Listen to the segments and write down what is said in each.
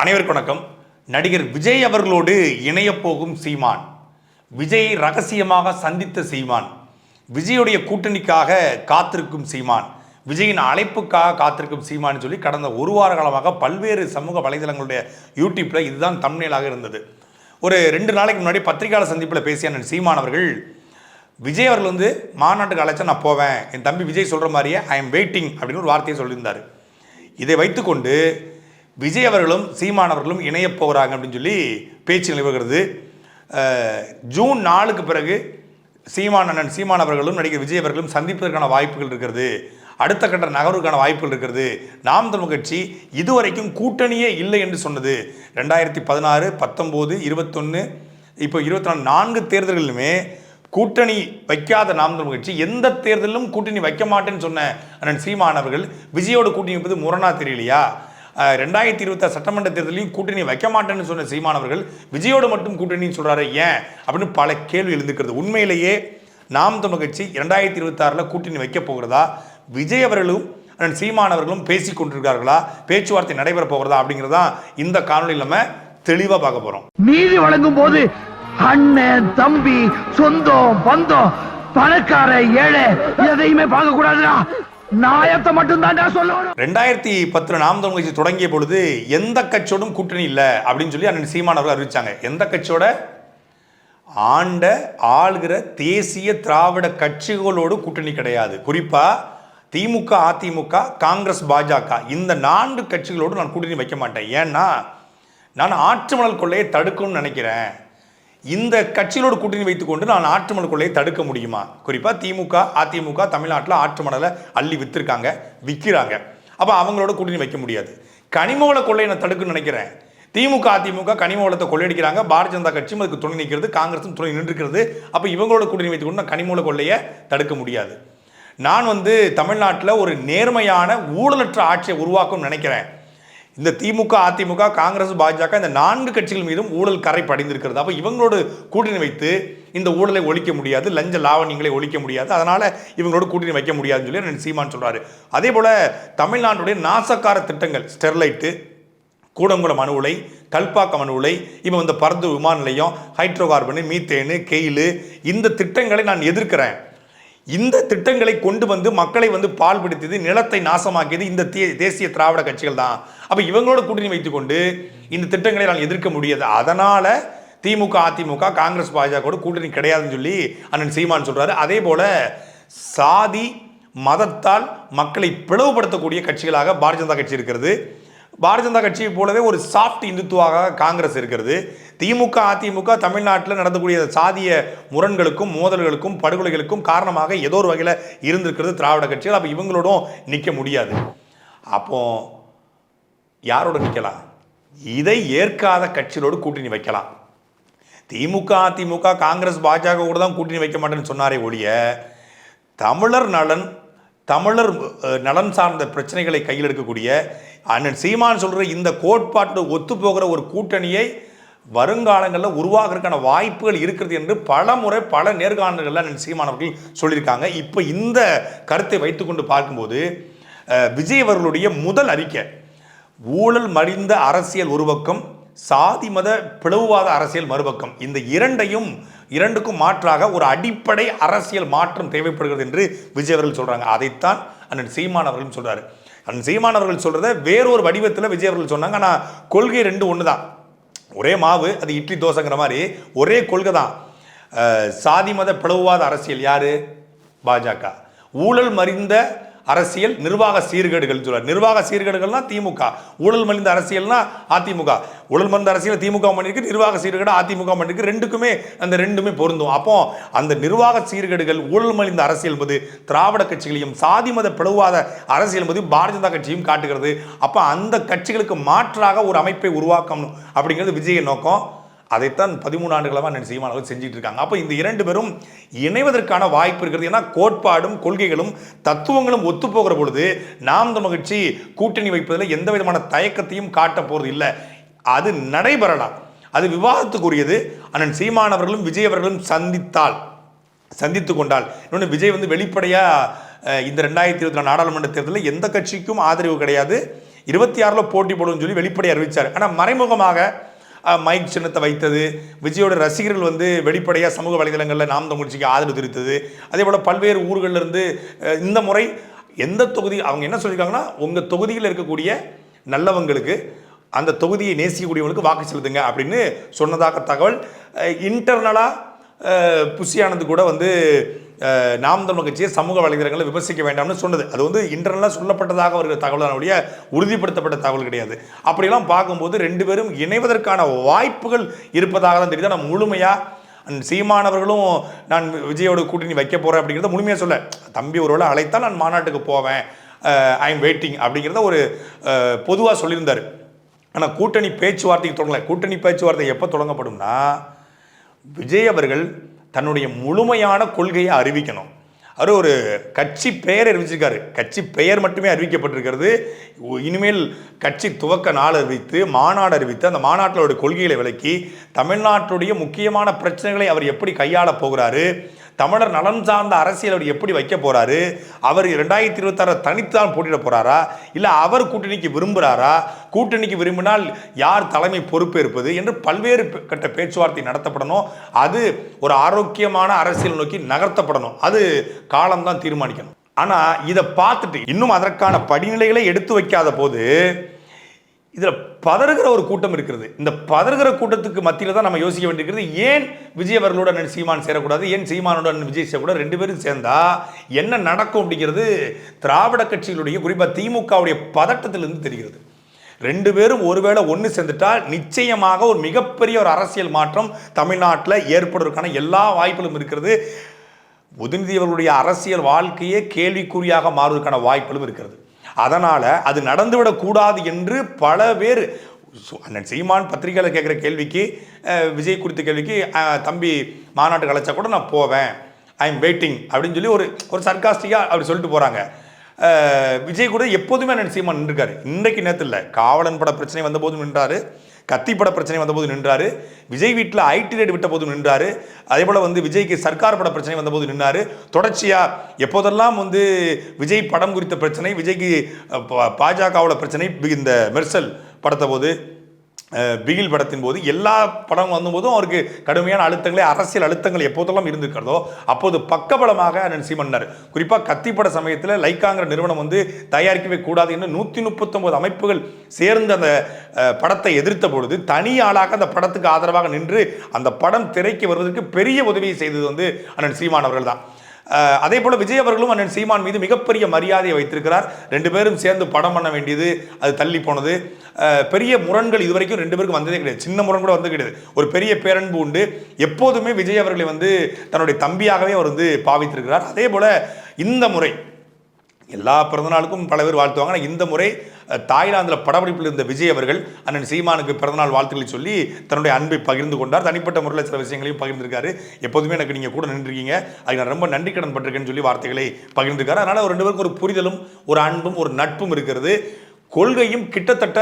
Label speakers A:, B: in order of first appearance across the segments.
A: அனைவருக்கும் வணக்கம். நடிகர் விஜய் அவர்களோடு இணையப் போகும் சீமான். விஜயை ரகசியமாக சந்தித்த சீமான். விஜயுடைய கூட்டணிக்காக காத்திருக்கும் சீமான். விஜயின் அழைப்புக்காக காத்திருக்கும் சீமான் சொல்லி கடந்த ஒரு வார காலமாக பல்வேறு சமூக வலைதளங்களுடைய யூடியூப்பில் இதுதான் தமிழ்நிலாக இருந்தது. ஒரு ரெண்டு நாளைக்கு முன்னாடி பத்திரிகையாளர் சந்திப்பில் பேசிய அண்ணன் சீமான் அவர்கள் விஜய் அவர்கள் வந்து மாநாட்டுக்கு அழைச்சா நான் போவேன். என் தம்பி விஜய் சொல்கிற மாதிரியே ஐ எம் வெயிட்டிங் அப்படின்னு ஒரு வார்த்தையை சொல்லியிருந்தார். இதை வைத்துக்கொண்டு விஜய் அவர்களும் சீமான் அவர்களும் இணையப் போகிறாங்க அப்படின்னு சொல்லி பேச்சு நிலவுகிறது. ஜூன் நாலுக்கு பிறகு சீமான் அண்ணன் சீமான் அவர்களும் நடிகர் விஜய் அவர்களும் சந்திப்பதற்கான வாய்ப்புகள் இருக்கிறது அடுத்த கட்ட நகர்வுக்கான வாய்ப்புகள் இருக்கிறது நாம் தமிழ் கட்சி இதுவரைக்கும் கூட்டணியே இல்லை என்று சொன்னது. ரெண்டாயிரத்தி பதினாறு பத்தொம்போது இருபத்தொன்று இப்போ இருபத்தி நாலு நான்கு தேர்தல்களிலுமே கூட்டணி வைக்காத நாம் தமிழ் கட்சி எந்த தேர்தலிலும் கூட்டணி வைக்க மாட்டேன்னு சொன்ன அண்ணன் சீமான் அவர்கள் விஜயோட கூட்டணி வைப்பது முரணா தெரியலையா? ரெண்டாயிரத்தி இருபத்தாறு சட்டமன்ற தேர்தலையும் கூட்டணி வைக்க மாட்டேன்னு சொன்ன சீமான் அவர்கள் விஜயோட மட்டும் கூட்டணின்னு சொல்கிறாரு ஏன்? அப்படின்னு பல கேள்வி எழுந்துக்கிறது. உண்மையிலேயே நாம் தமிழ் கட்சி இரண்டாயிரத்தி இருபத்தாறில் கூட்டணி வைக்க போகிறதா? விஜய் அவர்களும் அண்ணன் சீமான் அவர்களும் பேசிக் கொண்டிருக்கார்களா பேச்சுவார்த்தை நடைபெற போகிறதா அப்படிங்கிறதா இந்த காணொலியில் நம்ம தெளிவாக பார்க்க போகிறோம்
B: நீதி வழங்கும் போது அண்ணன் தம்பி சொந்தம் பந்தம் பணக்கார ஏழை எதையுமே பார்க்க கூடாதுடா. நாயத்தை மட்டும் தான் சொல்லணும்.
A: ரெண்டாயிரத்தி பத்துல நாம் தமிழ் கட்சி தொடங்கிய பொழுது எந்த கட்சியோடும் கூட்டணி இல்லை அப்படின்னு சொல்லி அண்ணன் சீமான் அவர்கள் அறிவிச்சாங்க. எந்த கட்சியோட? ஆண்ட ஆள்கிற தேசிய திராவிட கட்சிகளோடு கூட்டணி கிடையாது. குறிப்பா திமுக அதிமுக காங்கிரஸ் பாஜக இந்த நான்கு கட்சிகளோடு நான் கூட்டணி வைக்க மாட்டேன். ஏன்னா நான் ஆற்று மணல் கொள்ளையை தடுக்கணும்னு நினைக்கிறேன். இந்த கட்சிகளோடு கூட்டணி வைத்துக்கொண்டு நான் ஆற்று மணல் கொள்ளையை தடுக்க முடியுமா? குறிப்பாக திமுக அதிமுக தமிழ்நாட்டில் ஆற்று மணலை அள்ளி விற்றுருக்காங்க விற்கிறாங்க அப்போ அவங்களோட கூட்டணி வைக்க முடியாது. கனிமவள கொள்ளையை நான் தடுக்கணும்னு நினைக்கிறேன். திமுக அதிமுக கனிம வளத்தை கொள்ளையடிக்கிறாங்க. பாரதிய ஜனதா கட்சியும் அதுக்கு துணை நிற்கிறது காங்கிரஸும் துணை நின்றுக்கிறது அப்போ இவங்களோட கூட்டணி வைத்துக்கொண்டு நான் கனிம கொள்ளையை தடுக்க முடியாது. நான் வந்து தமிழ்நாட்டில் ஒரு நேர்மையான ஊழலற்ற ஆட்சியை உருவாக்கும்னு நினைக்கிறேன். இந்த திமுக அதிமுக காங்கிரஸ் பாஜக இந்த நான்கு கட்சிகள் மீதும் ஊழல் கரை படிந்திருக்கிறது. அப்போ இவங்களோடு கூட்டணி வைத்து இந்த ஊழலை ஒழிக்க முடியாது லஞ்ச லாவணியங்களை ஒழிக்க முடியாது. அதனால இவங்களோட கூட்டணி வைக்க முடியாதுன்னு சொல்லி சீமான் சொல்றாரு. அதே போல தமிழ்நாட்டுடைய நாசக்கார திட்டங்கள் ஸ்டெர்லைட்டு கூடங்குளம் அணு உலை கல்பாக்கம் அணு உலை இப்போ இந்த பரந்து விமான நிலையம் ஹைட்ரோ கார்பனு மீத்தேனு கெயிலு இந்த திட்டங்களை நான் எதிர்க்கிறேன். இந்த திட்டங்களை கொண்டு வந்து மக்களை வந்து பால் நிலத்தை நாசமாக்கியது இந்த தே- தேசிய திராவிட கட்சிகள் தான் அப்போ இவங்களோட கூட்டணி வைத்துக்கொண்டு இந்த திட்டங்களை நான் எதிர்க்க முடியாது. அதனால திமுக அதிமுக காங்கிரஸ் பாஜக கூட்டணி கிடையாதுன்னு சொல்லி அண்ணன் சீமான் சொல்றாரு. அதே போல சாதி மதத்தால் மக்களை பிளவுபடுத்தக்கூடிய கட்சிகளாக பாரதிய ஜனதா கட்சி இருக்கிறது. பாரதிய ஜனதா கட்சியை போலவே ஒரு சாஃப்ட் இந்துத்துவாக காங்கிரஸ் இருக்கிறது. திமுக அதிமுக தமிழ்நாட்டில் நடந்தக்கூடிய சாதிய முரண்களுக்கும் மோதல்களுக்கும் படுகொலைகளுக்கும் காரணமாக ஏதோ ஒரு வகையில் இருந்திருக்கிறது திராவிட கட்சிகள். அப்போ இவங்களோடும் நிற்க முடியாது. அப்போ யாரோட நிற்கலாம் இதை ஏற்காத கட்சிகளோடு கூட்டணி வைக்கலாம். திமுக அதிமுக காங்கிரஸ் பாஜக கூட தான் கூட்டணி வைக்க மாட்டேன்னு சொன்னாரே ஒழிய தமிழர் நலன் தமிழர் நலன் சார்ந்த பிரச்சனைகளை கையில் எடுக்கக்கூடிய அண்ணன் சீமான் சொல்கிற இந்த கோட்பாட்டு ஒத்து போகிற ஒரு கூட்டணியை வருங்காலங்களில் உருவாகிறதுக்கான வாய்ப்புகள் இருக்கிறது என்று பல முறை பல நேர்காணல்களில் அண்ணன் சீமான் அவர்கள் சொல்லியிருக்காங்க. இப்போ இந்த கருத்தை வைத்துக்கொண்டு பார்க்கும்போது விஜய் அவர்களுடைய முதல் அறிக்கை ஊழல் மடிந்த அரசியல் ஒரு பக்கம் சாதி மத பிளவுவாத அரசியல் மறுபக்கம். இந்த இரண்டையும் இரண்டுக்கும் மாற்றாக ஒரு அடிப்படை அரசியல் மாற்றம் தேவைப்படுகிறது என்று விஜய் அவர்கள் சொல்கிறாங்க அதைத்தான் அண்ணன் சீமான் அவர்களும் சொல்றாரு. அண்ட் சீமான் அவர்கள் வேறொரு வடிவத்தில் விஜய் அவர்கள் சொன்னாங்க. ஆனால் கொள்கை ரெண்டு ஒன்று தான் ஒரே மாவு அது இட்லி தோசைங்கிற மாதிரி ஒரே கொள்கை தான். சாதி மத பிளவுவாத அரசியல் யார்? பாஜக. ஊழல் மறிந்த அரசியல் நிர்வாக சீர்கேடுகள் சொல்ற நிர்வாக சீர்கேடுகள்னா திமுக. ஊழல் மலிந்த அரசியல்னா அதிமுக. ஊழல் மலிந்த அரசியல் திமுக பண்ணிருக்கு நிர்வாக சீர்கேடு அதிமுக பண்ணிருக்கு. ரெண்டுக்குமே அந்த ரெண்டுமே பொருந்தும். அப்போ அந்த நிர்வாக சீர்கேடுகள் ஊழல் மலிந்த அரசியல் என்பது திராவிட கட்சிகளையும் சாதி மத பிளவாத அரசியல் என்பது பாரதிய ஜனதா கட்சியும் காட்டுகிறது. அப்போ அந்த கட்சிகளுக்கு மாற்றாக ஒரு அமைப்பை உருவாக்கணும் அப்படிங்கிறது விஜய நோக்கம். அதைத்தான் பதிமூணு ஆண்டுகளாக நான் சீமானவர்கள் செஞ்சுட்டு இருக்காங்க அப்போ இந்த இரண்டு பேரும் இணைவதற்கான வாய்ப்பு இருக்கிறது. ஏன்னா கோட்பாடும் கொள்கைகளும் தத்துவங்களும் ஒத்துப்போகிற பொழுது நாம் மகிழ்ச்சி கூட்டணி வைப்பதில் எந்த விதமான தயக்கத்தையும் காட்ட போகிறது இல்லை. அது நடைபெறலாம். அது விவாதத்துக்குரியது. அண்ணன் சீமான் அவர்களும் விஜய் அவர்களும் சந்தித்தால் சந்தித்து கொண்டால் இன்னொன்று விஜய் வந்து வெளிப்படையாக இந்த ரெண்டாயிரத்தி இருபத்தி நாலு நாடாளுமன்ற தேர்தலில் எந்த கட்சிக்கும் ஆதரவு கிடையாது. இருபத்தி ஆறில் போட்டி போடுன்னு சொல்லி வெளிப்படையாக அறிவித்தார் ஆனால் மறைமுகமாக மைக் சின்னத்தை வைத்தது. விஜயோட ரசிகர்கள் வந்து வெளிப்படையாக சமூக வலைதளங்களில் நாம் தமிழ்ச்சிக்கு ஆதரவு தெரிவித்தது. அதே போல் பல்வேறு ஊர்களில் இருந்து இந்த முறை எந்த தொகுதி அவங்க என்ன சொல்லியிருக்காங்கன்னா உங்கள் தொகுதியில் இருக்கக்கூடிய நல்லவங்களுக்கு அந்த தொகுதியை நேசிக்கக்கூடியவங்களுக்கு வாக்கு செலுத்துங்க அப்படின்னு சொன்னதாக தகவல். இன்டர்னலாக புஷியானது கூட வந்து நாம் தமிழ் கட்சியை சமூக வலைதளங்களை விமர்சிக்க வேண்டாம்னு சொன்னது. அது வந்து இன்டர்னலாக சொல்லப்பட்டதாக வருகிற தகவலானுடைய உறுதிப்படுத்தப்பட்ட தகவல் கிடையாது. அப்படியெல்லாம் பார்க்கும்போது ரெண்டு பேரும் இணைவதற்கான வாய்ப்புகள் இருப்பதாக தான் தெரியுது. ஆனால் முழுமையாக சீமானவர்களும் நான் விஜயோட கூட்டணி வைக்க போகிறேன் அப்படிங்கிறத முழுமையாக சொல்ல. தம்பி ஒருவேளை அழைத்தால் நான் மாநாட்டுக்கு போவேன். ஐ எம் வெயிட்டிங் அப்படிங்கிறத ஒரு பொதுவாக சொல்லியிருந்தார். ஆனால் கூட்டணி பேச்சுவார்த்தைக்கு தொடங்கலை. கூட்டணி பேச்சுவார்த்தை எப்போ தொடங்கப்படும்னா விஜய் அவர்கள் தன்னுடைய முழுமையான கொள்கையை அறிவிக்கணும். அவர் ஒரு கட்சி பெயர் அறிவிச்சிருக்காரு. கட்சி பெயர் மட்டுமே அறிவிக்கப்பட்டிருக்கிறது. இனிமேல் கட்சி துவக்க நாள் அறிவித்து மாநாடு அறிவித்து அந்த மாநாட்டில் கொள்கைகளை விளக்கி தமிழ்நாட்டுடைய முக்கியமான பிரச்சனைகளை அவர் எப்படி கையாள போகிறாரு தமிழர் நலன் சார்ந்த அரசியல் அவர் எப்படி வைக்க போறாரு? அவர் ரெண்டாயிரத்தி இருபத்தாறு தனித்தான் போட்டியிட போறாரா? இல்லை அவர் கூட்டணிக்கு விரும்புகிறாரா கூட்டணிக்கு விரும்பினால் யார் தலைமை பொறுப்பேற்பது என்று பல்வேறு கட்ட பேச்சுவார்த்தை நடத்தப்படணும். அது ஒரு ஆரோக்கியமான அரசியல் நோக்கி நகர்த்தப்படணும். அது காலம்தான் தீர்மானிக்கணும். ஆனால் இதை பார்த்துட்டு இன்னும் அதற்கான படிநிலைகளை எடுத்து வைக்காத போது இதில் பதறுகிற ஒரு கூட்டம் இருக்கிறது. இந்த பதறுகிற கூட்டத்துக்கு மத்தியில் தான் நம்ம யோசிக்க வேண்டியிருக்கிறது ஏன் விஜய் அவர்களுடன் சீமான் சேரக்கூடாது ஏன் சீமானுடன் விஜய் சேரக்கூடாது ரெண்டு பேரும் சேர்ந்தா என்ன நடக்கும் அப்படிங்கிறது திராவிட கட்சிகளுடைய குறிப்பாக திமுகவுடைய பதட்டத்திலிருந்து தெரிகிறது. ரெண்டு பேரும் ஒருவேளை ஒன்று சேர்ந்துட்டால் நிச்சயமாக ஒரு மிகப்பெரிய ஒரு அரசியல் மாற்றம் தமிழ்நாட்டில் ஏற்படுவதற்கான எல்லா வாய்ப்புகளும் இருக்கிறது. உதயநிதி அவர்களுடைய அரசியல் வாழ்க்கையே கேள்விக்குறியாக மாறுவதற்கான வாய்ப்புகளும் இருக்கிறது. அதனால் அது நடந்துவிடக்கூடாது என்று பல பேர் அண்ணன் சீமான் பத்திரிகையில் கேட்குற கேள்விக்கு விஜய் குறித்த கேள்விக்கு தம்பி மாநாட்டுக்கு அழைச்சா கூட நான் போவேன். ஐ எம் வெயிட்டிங் அப்படின்னு சொல்லி ஒரு ஒரு சர்காஸ்டிக்காக அப்படி சொல்லிட்டு போகிறாங்க விஜய் கூட எப்போதுமே அண்ணன் சீமான் நின்றுருக்காரு. இன்றைக்கு நேரத்தில் இல்லை காவலன் பட பிரச்சனை வந்தபோதும் நின்றாரு. கத்தி பட பிரச்சனை வந்தபோது நின்றாரு. விஜய் வீட்டில் ஐடி ரேட் விட்ட போது நின்றாரு. அதே போல் வந்து விஜய்க்கு சர்க்கார் பட பிரச்சனை வந்தபோது நின்றாரு தொடர்ச்சியாக எப்போதெல்லாம் வந்து விஜய் படம் குறித்த பிரச்சனை விஜய்க்கு பாஜகவோட பிரச்சனை இந்த மெர்சல் படத்த போது பிகில் படத்தின் போது எல்லா படம் வந்தபோதும் அவருக்கு கடுமையான அழுத்தங்களே அரசியல் அழுத்தங்கள் எப்போதெல்லாம் இருந்திருக்கிறதோ அப்போது பக்கபலமாக அண்ணன் சீமன்னார். குறிப்பாக கத்திப்பட சமயத்தில் லைக்காங்கிற நிறுவனம் வந்து தயாரிக்கவே கூடாது என்று நூற்றி முப்பத்தொம்பது அமைப்புகள் சேர்ந்து அந்த படத்தை எதிர்த்த பொழுது தனி ஆளாக அந்த படத்துக்கு ஆதரவாக நின்று அந்த படம் திரைக்கு வருவதற்கு பெரிய உதவியை செய்தது வந்து அண்ணன் சீமான் அவர்கள் தான் அதே போல விஜய் அவர்களும் அண்ணன் சீமான் மீது மிகப்பெரிய மரியாதையை வைத்திருக்கிறார். ரெண்டு பேரும் சேர்ந்து படம் பண்ண வேண்டியது அது தள்ளி போனது. பெரிய முரண்கள் இதுவரைக்கும் ரெண்டு பேருக்கும் வந்ததே கிடையாது. சின்ன முரண் கூட வந்து கிடையாது. ஒரு பெரிய பேரன்பு உண்டு. எப்போதுமே விஜய் அவர்களை வந்து தன்னுடைய தம்பியாகவே அவர் வந்து பாவித்திருக்கிறார். அதே போல இந்த முறை எல்லா பிறந்தநாளுக்கும் பல பேர் வாழ்த்துவாங்க. ஆனால் இந்த முறை தாய்லாந்தில் படப்பிடிப்பில் இருந்த விஜய் அவர்கள் அண்ணன் சீமானுக்கு பிறந்தநாள் வாழ்த்துக்களை சொல்லி தன்னுடைய அன்பை பகிர்ந்து கொண்டார். தனிப்பட்ட முறையில் சில விஷயங்களையும் பகிர்ந்திருக்காரு. எப்போதுமே எனக்கு நீங்கள் கூட நின்றுருக்கீங்க. அதுக்கு நான் ரொம்ப நன்றி கடன் பட்டிருக்கேன்னு சொல்லி வார்த்தைகளை பகிர்ந்திருக்காரு. அதனால் ஒரு ரெண்டு பேருக்கு ஒரு புரிதலும் ஒரு அன்பும் ஒரு நட்பும் இருக்கிறது. கொள்கையும் கிட்டத்தட்ட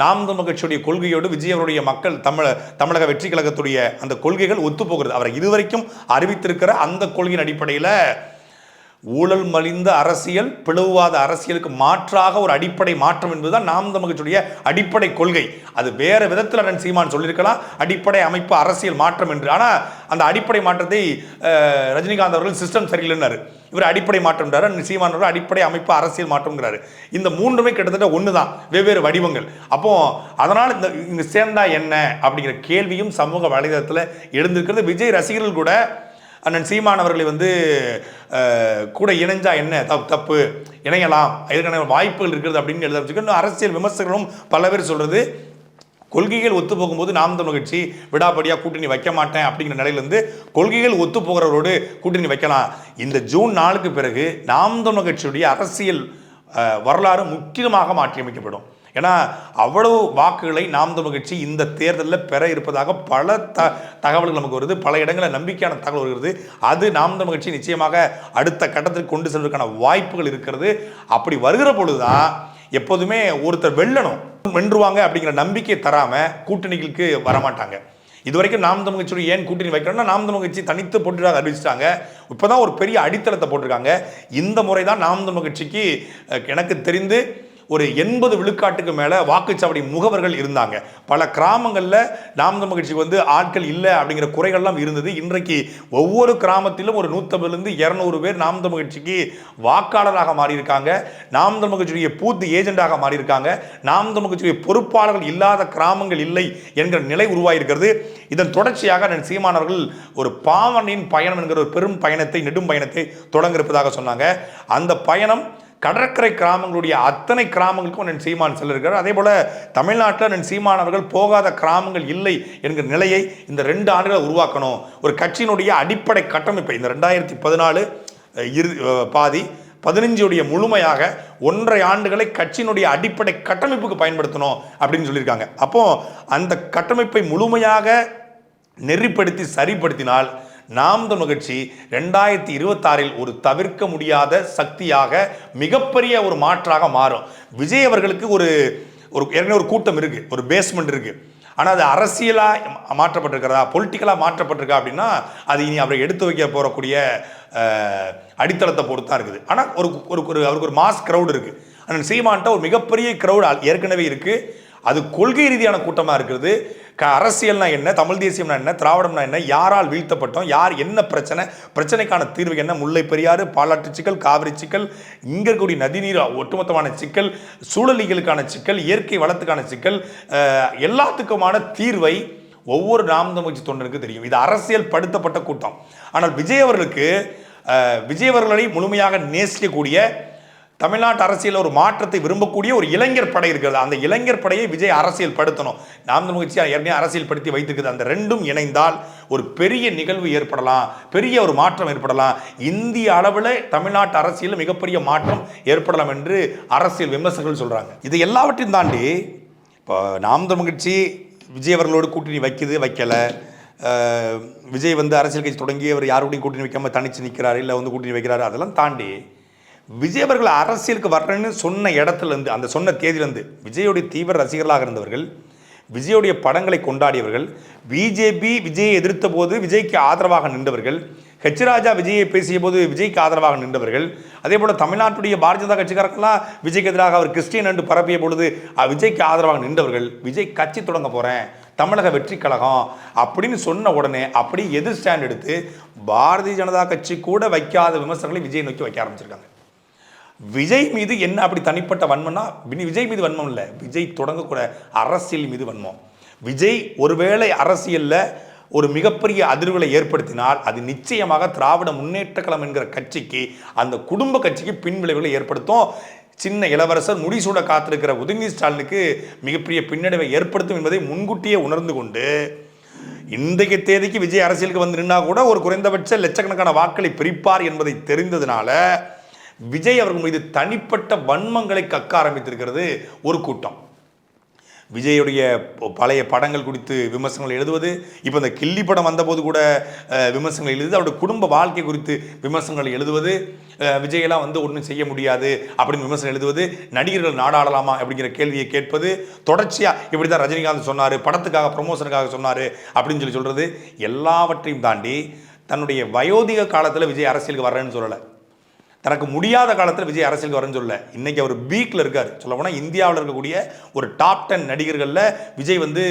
A: நாம் தமிழ் கட்சியுடைய கொள்கையோடு விஜய் அவருடைய மக்கள் தமிழ தமிழக வெற்றி கழகத்துடைய அந்த கொள்கைகள் ஒத்துப்போகிறது. அவரை இதுவரைக்கும் அறிவித்திருக்கிற அந்த கொள்கையின் அடிப்படையில் ஊழல் மலிந்த அரசியல் பிளவுவாத அரசியலுக்கு மாற்றாக ஒரு அடிப்படை மாற்றம் என்பதுதான் நாம் தமிழகத்துடைய அடிப்படை கொள்கை. அது வேற விதத்தில் அண்ணன் சீமான் சொல்லியிருக்கலாம். அடிப்படை அமைப்பு அரசியல் மாற்றம் என்று. ஆனால் அந்த அடிப்படை மாற்றத்தை ரஜினிகாந்த் அவர்கள் சிஸ்டம் சரியில்லைன்னாரு. இவர் அடிப்படை மாற்றம்ன்றாரு. அண்ணன் சீமான் அவர்கள் அடிப்படை அமைப்பு அரசியல் மாற்றம்ங்கிறாரு. இந்த மூன்றுமே கிட்டத்தட்ட ஒன்று தான் வெவ்வேறு வடிவங்கள். அப்போ அதனால் இந்த இங்கே சேர்ந்தா என்ன? அப்படிங்கிற கேள்வியும் சமூக வலைதளத்தில் எழுந்திருக்கிறது. விஜய் ரசிகர்கள் கூட அண்ணன் சீமான் அவர்களை வந்து கூட இணைஞ்சா என்ன? தப்பு தப்பு. இணையலாம். இதற்கான வாய்ப்புகள் இருக்கிறது அப்படின்னு எழுத ஆரம்பிச்சிருக்கு. இன்னும் அரசியல் விமர்சகர்களும் பல பேர் சொல்கிறது கொள்கைகள் ஒத்து போகும்போது நாம் தமிழ் கட்சி விடாப்படியாக கூட்டணி வைக்க மாட்டேன் அப்படிங்கிற நிலையிலிருந்து கொள்கைகள் ஒத்து போகிறவரோடு கூட்டணி வைக்கலாம். இந்த ஜூன் நாளுக்கு பிறகு நாம் தமிழ் கட்சியுடைய அரசியல் வரலாறு முக்கியமாக மாற்றியமைக்கப்படும். ஏன்னா அவ்வளவு வாக்குகளை நாம் தமிழ் கட்சி இந்த தேர்தலில் பெற இருப்பதாக பல த தகவல்கள் நமக்கு வருது. பல இடங்களில் நம்பிக்கையான தகவல் வருகிறது. அது நாம் தமிழ் கட்சி நிச்சயமாக அடுத்த கட்டத்திற்கு கொண்டு செல்வதற்கான வாய்ப்புகள் இருக்கிறது. அப்படி வருகிற பொழுதுதான் எப்போதுமே ஒருத்தர் வெல்லணும். வென்றுவாங்க அப்படிங்கிற நம்பிக்கை தராமல் கூட்டணிகளுக்கு வரமாட்டாங்க. இதுவரைக்கும் நாம் தமிழ் கட்சியோட ஏன் கூட்டணி வைக்கணும்னா நாம் தமிழ் கட்சி தனித்து போட்டியாக அறிவிச்சிட்டாங்க. இப்போதான் ஒரு பெரிய அடித்தளத்தை போட்டிருக்காங்க. இந்த முறை தான் நாம் தமிழ் கட்சிக்கு எனக்கு தெரிந்து ஒரு எண்பது விழுக்காட்டுக்கு மேலே வாக்குச்சாவடி முகவர்கள் இருந்தாங்க. பல கிராமங்களில் நாம் தமிழ் கட்சிக்கு வந்து ஆட்கள் இல்லை அப்படிங்கிற குறைகள்லாம் இருந்தது. இன்றைக்கு ஒவ்வொரு கிராமத்திலும் ஒரு நூற்றம்பதுலேருந்து இரநூறு பேர் நாம் தமிழ் கட்சிக்கு வாக்காளராக மாறியிருக்காங்க. நாம் தமிழ் கட்சியுடைய பூத்து ஏஜெண்டாக மாறியிருக்காங்க. நாம் தமிழ் கட்சியுடைய பொறுப்பாளர்கள் இல்லாத கிராமங்கள் இல்லை என்கிற நிலை உருவாகியிருக்கிறது இதன் தொடர்ச்சியாக நான் சீமானவர்கள் ஒரு பாவனின் பயணம் என்கிற ஒரு பெரும் பயணத்தை நெடும் பயணத்தை தொடங்க இருப்பதாக சொன்னாங்க. அந்த பயணம் கடற்கரை கிராமங்களுடைய அத்தனை கிராமங்களுக்கும் அண்ணன் சீமான் செல்லிருக்கிறார் அதே போல தமிழ்நாட்டில் அண்ணன் சீமான் அவர்கள் போகாத கிராமங்கள் இல்லை என்கிற நிலையை இந்த ரெண்டு ஆண்டுகளை உருவாக்கணும். ஒரு கட்சியினுடைய அடிப்படை கட்டமைப்பை இந்த ரெண்டாயிரத்தி பதினாலு இரு பாதி பதினஞ்சுடைய முழுமையாக ஒன்றரை ஆண்டுகளை கட்சியினுடைய அடிப்படை கட்டமைப்புக்கு பயன்படுத்தணும் அப்படின்னு சொல்லியிருக்காங்க. அப்போ அந்த கட்டமைப்பை முழுமையாக நெறிப்படுத்தி சரிப்படுத்தினால் நாம் தமிழ் கட்சி ரெண்டாயிரத்தி இருபத்தாறில் ஒரு தவிர்க்க முடியாத சக்தியாக மிகப்பெரிய ஒரு மாற்றாக மாறும். விஜய் அவர்களுக்கு ஒரு ஒரு ஏற்கனவே ஒரு கூட்டம் இருக்குது ஒரு பேஸ்மெண்ட் இருக்குது ஆனால் அது அரசியலாக மாற்றப்பட்டிருக்கிறதா பொலிட்டிக்கலாக மாற்றப்பட்டிருக்கா அப்படின்னா அது இனி அவரை எடுத்து வைக்க போகக்கூடிய அடித்தளத்தை பொறுத்து தான் இருக்குது. ஆனால் ஒரு ஒரு ஒரு அவருக்கு ஒரு மாஸ் க்ரௌடு இருக்குது ஆனால் சீமான்ட்ட ஒரு மிகப்பெரிய க்ரௌடு ஏற்கனவே இருக்குது அது கொள்கை ரீதியான கூட்டமாக இருக்கிறது. க அரசியல்னா என்ன தமிழ் தேசியம்னா என்ன திராவிடம்னா என்ன யாரால் வீழ்த்தப்பட்டோம் யார் என்ன பிரச்சனை பிரச்சனைக்கான தீர்வு என்ன முல்லை பெரியாறு பாலாற்று சிக்கல் காவிரி சிக்கல் இங்கே இருக்கக்கூடிய நதிநீர் ஒட்டுமொத்தமான சிக்கல் சூழலிகளுக்கான சிக்கல் இயற்கை வளத்துக்கான சிக்கல் எல்லாத்துக்குமான தீர்வை ஒவ்வொரு நாம் தமிழ்ச்சி தொண்டனுக்கு தெரியும். இது அரசியல் படுத்தப்பட்ட கூட்டம். ஆனால் விஜய் அவர்களுக்கு விஜய் அவர்களை முழுமையாக நேசிக்கக்கூடிய தமிழ்நாட்டு அரசியலில் ஒரு மாற்றத்தை விரும்பக்கூடிய ஒரு இளைஞர் படை இருக்கிறது. அந்த இளைஞர் படையை விஜய் அரசியல் படுத்தணும் நாம் தமிழ் கட்சி ஏற்கனவே அரசியல் படுத்தி வைத்திருக்குது. அந்த ரெண்டும் இணைந்தால் ஒரு பெரிய நிகழ்வு ஏற்படலாம். பெரிய ஒரு மாற்றம் ஏற்படலாம். இந்திய அளவில் தமிழ்நாட்டு அரசியலில் மிகப்பெரிய மாற்றம் ஏற்படலாம் என்று அரசியல் விமர்சகர்கள் சொல்கிறாங்க இது எல்லாவற்றையும் தாண்டி இப்போ நாம் தமிழ் கட்சி விஜய் அவர்களோடு கூட்டணி வைக்குது வைக்கலை. விஜய் வந்து அரசியல் கட்சி தொடங்கி அவர் யாரோடையும் கூட்டணி வைக்காமல் தனிச்சு நிற்கிறார் இல்லை வந்து கூட்டணி வைக்கிறாரு அதெல்லாம் தாண்டி விஜய் அவர்கள் அரசியலுக்கு வர்றேன்னு சொன்ன இடத்துலேருந்து அந்த சொன்ன தேதியிலேருந்து விஜயோடைய தீவிர ரசிகர்களாக இருந்தவர்கள் விஜயோடைய படங்களை கொண்டாடியவர்கள் பிஜேபி விஜயை எதிர்த்த போது விஜய்க்கு ஆதரவாக நின்றவர்கள் ஹெச் ராஜா விஜயை பேசிய போது விஜய்க்கு ஆதரவாக நின்றவர்கள் அதே போல் தமிழ்நாட்டுடைய பாரதிய ஜனதா கட்சிக்காரர்கள்லாம் விஜய்க்கு எதிராக அவர் கிறிஸ்டியன் என்று பரப்பிய பொழுது விஜய்க்கு ஆதரவாக நின்றவர்கள் விஜய் கட்சி தொடங்க போகிறேன் தமிழக வெற்றி கழகம் அப்படின்னு சொன்ன உடனே அப்படி எதிர் ஸ்டாண்ட் எடுத்து பாரதிய ஜனதா கட்சி கூட வைக்காத விமர்சனங்களை விஜய் நோக்கி வைக்க ஆரம்பிச்சிருக்காங்க. விஜய் மீது என்ன அப்படி தனிப்பட்ட வன்மம்னா விஜய் மீது வன்மம் இல்லை. விஜய் தொடங்கக்கூட அரசியல் மீது வன்மம். விஜய் ஒருவேளை அரசியலில் ஒரு மிகப்பெரிய அதிர்வுகளை ஏற்படுத்தினால் அது நிச்சயமாக திராவிட முன்னேற்ற கழகம் என்கிற கட்சிக்கு அந்த குடும்ப கட்சிக்கு பின்விளைவுகளை ஏற்படுத்தும். சின்ன இளவரசர் முடிசூட காத்திருக்கிற உதயநிதி ஸ்டாலினுக்கு மிகப்பெரிய பின்னடைவை ஏற்படுத்தும் என்பதை முன்கூட்டியே உணர்ந்து கொண்டு இன்றைக்கு தேதிக்கு விஜய் அரசியலுக்கு வந்து நின்னா கூட ஒரு குறைந்தபட்ச லட்சக்கணக்கான வாக்களை பிரிப்பார் என்பதை தெரிந்ததுனால விஜய் அவர்கள் மீது தனிப்பட்ட வன்மங்களை கக்க ஆரம்பித்திருக்கிறது ஒரு கூட்டம். விஜயுடைய பழைய படங்கள் குறித்து விமர்சனங்கள் எழுதுவது இப்போ இந்த கில்லி படம் வந்தபோது கூட விமர்சனங்கள் எழுதுவது அவருடைய குடும்ப வாழ்க்கை குறித்து விமர்சனங்கள் எழுதுவது விஜயெல்லாம் வந்து ஒன்றும் செய்ய முடியாது அப்படின்னு விமர்சனம் எழுதுவது நடிகர்கள் நாடாடலாமா அப்படிங்கிற கேள்வியை கேட்பது தொடர்ச்சியாக இப்படி தான் ரஜினிகாந்த் சொன்னார் படத்துக்காக ப்ரொமோஷனுக்காக சொன்னார் அப்படின்னு சொல்லி சொல்கிறது எல்லாவற்றையும் தாண்டி தன்னுடைய வயோதிக காலத்தில் விஜய் அரசியலுக்கு வர்றேன்னு சொல்லலை. தனக்கு முடியாத காலத்தில் விஜய் அரசியலுக்கு வரேன்னு சொல்ல இன்றைக்கி அவர் பீக்கில் இருக்கார். சொல்ல போனால் இந்தியாவில் இருக்கக்கூடிய ஒரு டாப் டென் நடிகர்களில் விஜய் வந்து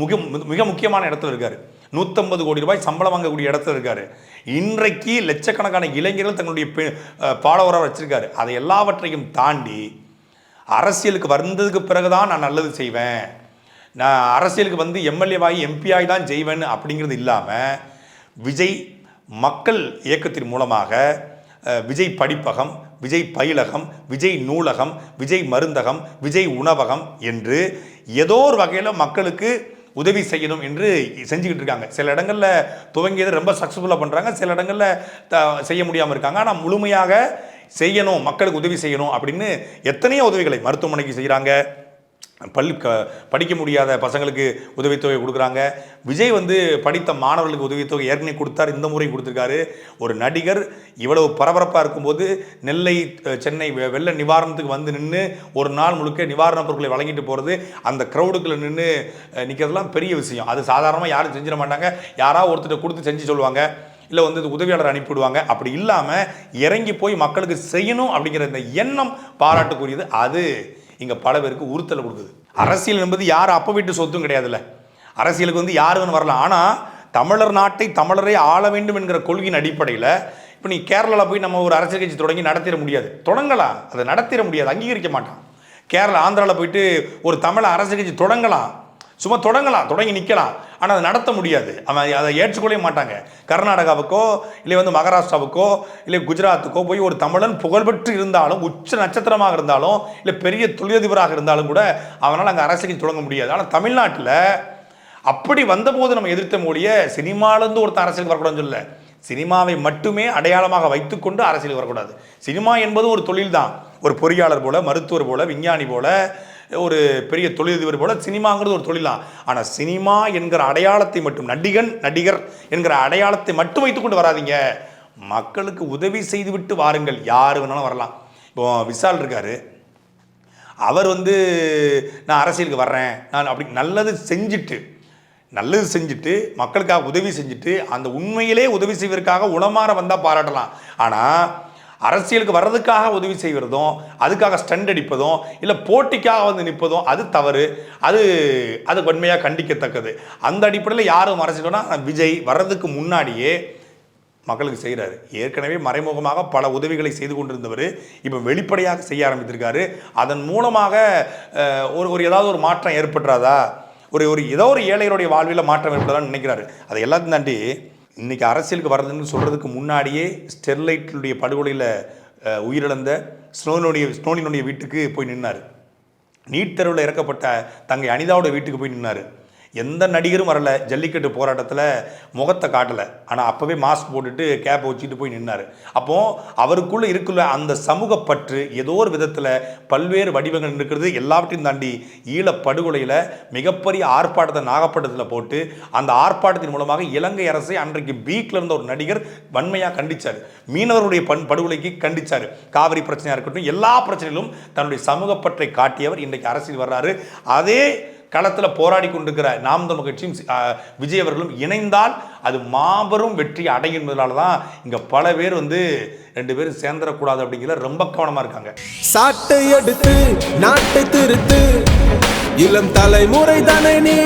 A: மிக மிக முக்கியமான இடத்துல இருக்கார். நூற்றம்பது கோடி ரூபாய் சம்பளம் வாங்கக்கூடிய இடத்துல இருக்கார். இன்றைக்கு லட்சக்கணக்கான இளைஞர்கள் தங்களுடைய ஃபாலோவராக வச்சுருக்காரு. அதை எல்லாவற்றையும் தாண்டி அரசியலுக்கு வந்ததுக்கு பிறகு தான் நான் நல்லது செய்வேன். நான் அரசியலுக்கு வந்து எம்எல்ஏவாகி எம்பியாகி தான் செய்வேன் அப்படிங்கிறது இல்லாமல் விஜய் மக்கள் இயக்கத்தின் மூலமாக விஜய் படிப்பகம் விஜய் பயிலகம் விஜய் நூலகம் விஜய் மருந்தகம் விஜய் உணவகம் என்று ஏதோ ஒரு வகையில் மக்களுக்கு உதவி செய்யணும் என்று செஞ்சுக்கிட்டு இருக்காங்க. சில இடங்களில் துவங்கியதை ரொம்ப சக்ஸஸ்ஃபுல்லாக பண்ணுறாங்க சில இடங்களில் த செய்ய முடியாமல் இருக்காங்க. ஆனால் முழுமையாக செய்யணும் மக்களுக்கு உதவி செய்யணும் அப்படின்னு எத்தனையோ உதவிகளை மருத்துவமனைக்கு செய்கிறாங்க பள்ளி க படிக்க முடியாத பசங்களுக்கு உதவித்தொகை கொடுக்குறாங்க. விஜய் வந்து படித்த மாணவர்களுக்கு உதவித்தொகை ஏற்கனவே கொடுத்தார் இந்த முறை கொடுத்துருக்காரு. ஒரு நடிகர் இவ்வளவு பரபரப்பாக இருக்கும்போது நெல்லை சென்னை வெ- வெள்ள நிவாரணத்துக்கு வந்து நின்று ஒரு நாள் முழுக்க நிவாரணப் பொருட்களை வழங்கிட்டு போகிறது அந்த க்ரௌடுக்குள்ள நின்று நிற்கிறதுலாம் பெரிய விஷயம். அது சாதாரணமாக யாரும் செஞ்சிட மாட்டாங்க. யாராவது ஒருத்தர் கொடுத்து செஞ்சு சொல்லுவாங்க. இல்லை வந்து இது உதவியாளர் அனுப்பிவிடுவாங்க. அப்படி இல்லாமல் இறங்கி போய் மக்களுக்கு செய்யணும் அப்படிங்கிற இந்த எண்ணம் பாராட்டுக்குரியது. அது இங்கே பல பேருக்கு உறுத்தலை கொடுக்குது. அரசியல் என்பது யார் அப்போ வீட்டு சொத்தும் கிடையாதுல்ல. அரசியலுக்கு வந்து யார் வேணும் வரலாம் ஆனால் தமிழர் நாட்டை தமிழரை ஆள வேண்டும் என்கிற கொள்கையின் அடிப்படையில் இப்போ நீ கேரளாவில் போய் நம்ம ஒரு அரசியல் கட்சி தொடங்கி நடத்திட முடியாது. தொடங்கலாம் அதை நடத்திட முடியாது. அங்கீகரிக்க மாட்டான். கேரளா ஆந்திராவில் போயிட்டு ஒரு தமிழ் அரசியல் கட்சி தொடங்கலாம். சும்மா தொடங்கலாம். தொடங்கி நிற்கலாம் ஆனால் அதை நடத்த முடியாது. அவன் அதை ஏற்றுக்கொள்ளவே மாட்டாங்க. கர்நாடகாவுக்கோ இல்லை வந்து மகாராஷ்டிராவுக்கோ இல்லை குஜராத்துக்கோ போய் ஒரு தமிழன் புகழ்பெற்று இருந்தாலும் உச்ச நட்சத்திரமாக இருந்தாலும் இல்லை பெரிய தொழிலதிபராக இருந்தாலும் கூட அவனால் அங்கே அரசியல் தொடங்க முடியாது. ஆனால் தமிழ்நாட்டில் அப்படி வந்தபோது நம்ம எதிர்த்த மொழிய சினிமாலேருந்து ஒருத்தன் அரசியலுக்கு வரக்கூடாதுன்னு சொல்லல. சினிமாவை மட்டுமே அடையாளமாக வைத்துக்கொண்டு அரசியலுக்கு வரக்கூடாது. சினிமா என்பது ஒரு தொழில் தான் ஒரு பொறியாளர் போல மருத்துவர் போல விஞ்ஞானி போல ஒரு பெரிய தொழிலதிபர் போல சினிமாங்கிறது ஒரு தொழில்? ஆனால் சினிமா என்கிற அடையாளத்தை மட்டும் நடிகன் நடிகர் என்கிற அடையாளத்தை மட்டும் வைத்துக்கொண்டு வராதீங்க. மக்களுக்கு உதவி செய்துவிட்டு வாருங்கள். யார் வேணாலும் வரலாம். இப்போ விசால் இருக்காரு. அவர் வந்து நான் அரசியலுக்கு வர்றேன். நான் அப்படி நல்லது செஞ்சுட்டு நல்லது செஞ்சுட்டு மக்களுக்காக உதவி செஞ்சுட்டு அந்த உண்மையிலே உதவி செய்வதற்காக உளமாற வந்தால் பாராட்டலாம். ஆனால் அரசியலுக்கு வர்றதுக்காக உதவி செய்கிறதும் அதுக்காக ஸ்டண்ட் அடிப்பதும் இல்லை போட்டிக்காக வந்து நிற்பதும் அது தவறு. அது அது வன்மையாக கண்டிக்கத்தக்கது. அந்த அடிப்படையில் யாரும் மறைச்சிட்டோன்னா விஜய் வர்றதுக்கு முன்னாடியே மக்களுக்கு செய்கிறாரு ஏற்கனவே மறைமுகமாக பல உதவிகளை செய்து கொண்டிருந்தவர் இப்போ வெளிப்படையாக செய்ய ஆரம்பித்திருக்காரு. அதன் மூலமாக ஒரு ஒரு ஏதாவது ஒரு மாற்றம் ஏற்பட்டுறாதா? ஒரு ஒரு ஏதோ ஒரு ஏழையருடைய வாழ்வில் மாற்றம் ஏற்படுதான்னு நினைக்கிறாரு. அதை எல்லாத்தையும் தாண்டி இன்றைக்கி அரசியலுக்கு வர்றதுன்னு சொல்கிறதுக்கு முன்னாடியே ஸ்டெர்லைட்டினுடைய படுகொலையில் உயிரிழந்த ஸ்னோனுடைய ஸ்னோனினுடைய வீட்டுக்கு போய் நின்னார். நீட் தேர்வில் இறக்கப்பட்ட தங்கை அனிதாவோட வீட்டுக்கு போய் நின்னார். எந்த நடிகரும் வரல. ஜல்லிக்கட்டு போராட்டத்தில் முகத்தை காட்டலை. ஆனால் அப்போவே மாஸ்க் போட்டுட்டு கேப் வச்சுட்டு போய் நின்னார். அப்போது அவருக்குள்ளே இருக்குள்ள அந்த சமூக பற்று ஏதோ ஒரு விதத்தில் பல்வேறு வடிவங்கள் இருக்கிறது எல்லாவற்றையும் தாண்டி ஈழப்படுகொலையில் மிகப்பெரிய ஆர்ப்பாட்டத்தை நாகப்பட்டினத்தில் போட்டு அந்த ஆர்ப்பாட்டத்தின் மூலமாக இலங்கை அரசை அன்றைக்கு பீக்கில் இருந்த ஒரு நடிகர் வன்மையாக கண்டிச்சார். மீனவருடைய பண் படுகொலைக்கு கண்டிச்சார். காவிரி பிரச்சனையாக இருக்கட்டும் எல்லா பிரச்சனையிலும் தன்னுடைய சமூகப்பற்றை காட்டியவர் இன்றைக்கு அரசியல் வர்றாரு. அதே களத்தில் போராடி கொண்டிருக்கிற நாம் தமிழ் கட்சியும் விஜய் அவர்களும் இணைந்தால் அது மாபெரும் வெற்றி அடையும் தான் இங்கே பல பேர் வந்து ரெண்டு பேரும் சேர்ந்துடக்கூடாது அப்படிங்கிற ரொம்ப கவனமாக இருக்காங்க.
C: சாட்டை எடுத்து நாட்டை திருத்து இளம் தலைமுறை தானே நீ